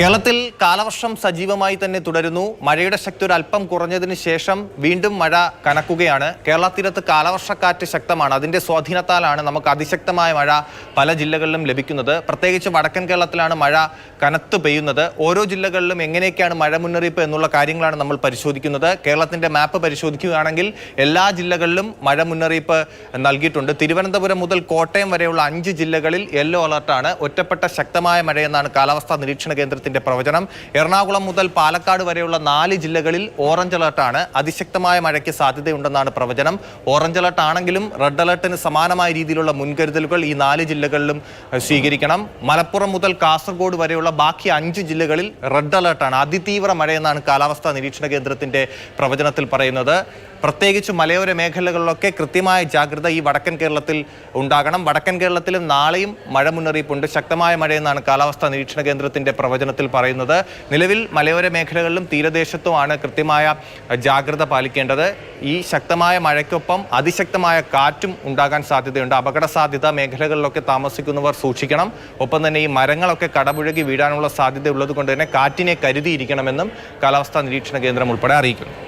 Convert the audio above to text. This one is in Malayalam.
കേരളത്തിൽ കാലവർഷം സജീവമായി തന്നെ തുടരുന്നു. മഴയുടെ ശക്തി ഒരു അല്പം കുറഞ്ഞതിന് ശേഷം വീണ്ടും മഴ കനക്കുകയാണ്. കേരള തീരത്ത് കാലവർഷക്കാറ്റ് ശക്തമാണ്. അതിന്റെ സ്വാധീനത്താലാണ് നമുക്ക് അതിശക്തമായ മഴ പല ജില്ലകളിലും ലഭിക്കുന്നത്. പ്രത്യേകിച്ച് വടക്കൻ കേരളത്തിലാണ് മഴ കനത്ത് പെയ്യുന്നത്. ഓരോ ജില്ലകളിലും എങ്ങനെയൊക്കെയാണ് മഴ മുന്നറിയിപ്പ് എന്നുള്ള കാര്യങ്ങളാണ് നമ്മൾ പരിശോധിക്കുന്നത്. കേരളത്തിന്റെ മാപ്പ് പരിശോധിക്കുകയാണെങ്കിൽ എല്ലാ ജില്ലകളിലും മഴ മുന്നറിയിപ്പ് നൽകിയിട്ടുണ്ട്. തിരുവനന്തപുരം മുതൽ കോട്ടയം വരെയുള്ള അഞ്ച് ജില്ലകളിൽ യെല്ലോ അലർട്ടാണ്. ഒറ്റപ്പെട്ട ശക്തമായ മഴയെന്നാണ് കാലാവസ്ഥാ നിരീക്ഷണ കേന്ദ്രത്തിന്റെ പ്രവചനം. എറണാകുളം മുതൽ പാലക്കാട് വരെയുള്ള നാല് ജില്ലകളിൽ ഓറഞ്ച് അലർട്ടാണ് അതിശക്തമായ മഴയ്ക്ക് സാധ്യതയുണ്ടെന്നാണ് പ്രവചനം. ഓറഞ്ച് അലർട്ട് ആണെങ്കിലും റെഡ് അലർട്ടിന് സമാനമായ രീതിയിലുള്ള മുൻകരുതലുകൾ ഈ നാല് ജില്ലകളിലും സ്വീകരിക്കണം. മലപ്പുറം മുതൽ കാസർഗോഡ് വരെയുള്ള ബാക്കി അഞ്ച് ജില്ലകളിൽ റെഡ് അലർട്ടാണ് അതിതീവ്ര മഴയെന്നാണ് കാലാവസ്ഥാ നിരീക്ഷണ കേന്ദ്രത്തിന്റെ പ്രവചനത്തിൽ പറയുന്നത്. പ്രത്യേകിച്ച് മലയോര മേഖലകളിലൊക്കെ കൃത്യമായ ജാഗ്രത ഈ വടക്കൻ കേരളത്തിൽ ഉണ്ടാകണം. വടക്കൻ കേരളത്തിലും നാളെയും മഴ മുന്നറിയിപ്പുണ്ട്. ശക്തമായ മഴയെന്നാണ് കാലാവസ്ഥാ നിരീക്ഷണ കേന്ദ്രത്തിന്റെ പ്രവചനത്തിൽ പറയുന്നത് നിലവിൽ മലയോര മേഖലകളിലും തീരദേശത്തുമാണ് കൃത്യമായ ജാഗ്രത പാലിക്കേണ്ടത്. ഈ ശക്തമായ മഴയ്ക്കൊപ്പം അതിശക്തമായ കാറ്റും ഉണ്ടാകാൻ സാധ്യതയുണ്ട്. അപകട സാധ്യത മേഖലകളിലൊക്കെ താമസിക്കുന്നവർ സൂക്ഷിക്കണം. ഒപ്പം തന്നെ ഈ മരങ്ങളൊക്കെ കടപുഴകി വീഴാനുള്ള സാധ്യത ഉള്ളത് കൊണ്ട് തന്നെ കാറ്റിനെ കരുതിയിരിക്കണമെന്നും കാലാവസ്ഥാ നിരീക്ഷണ കേന്ദ്രം ഉൾപ്പെടെ അറിയിക്കുന്നു.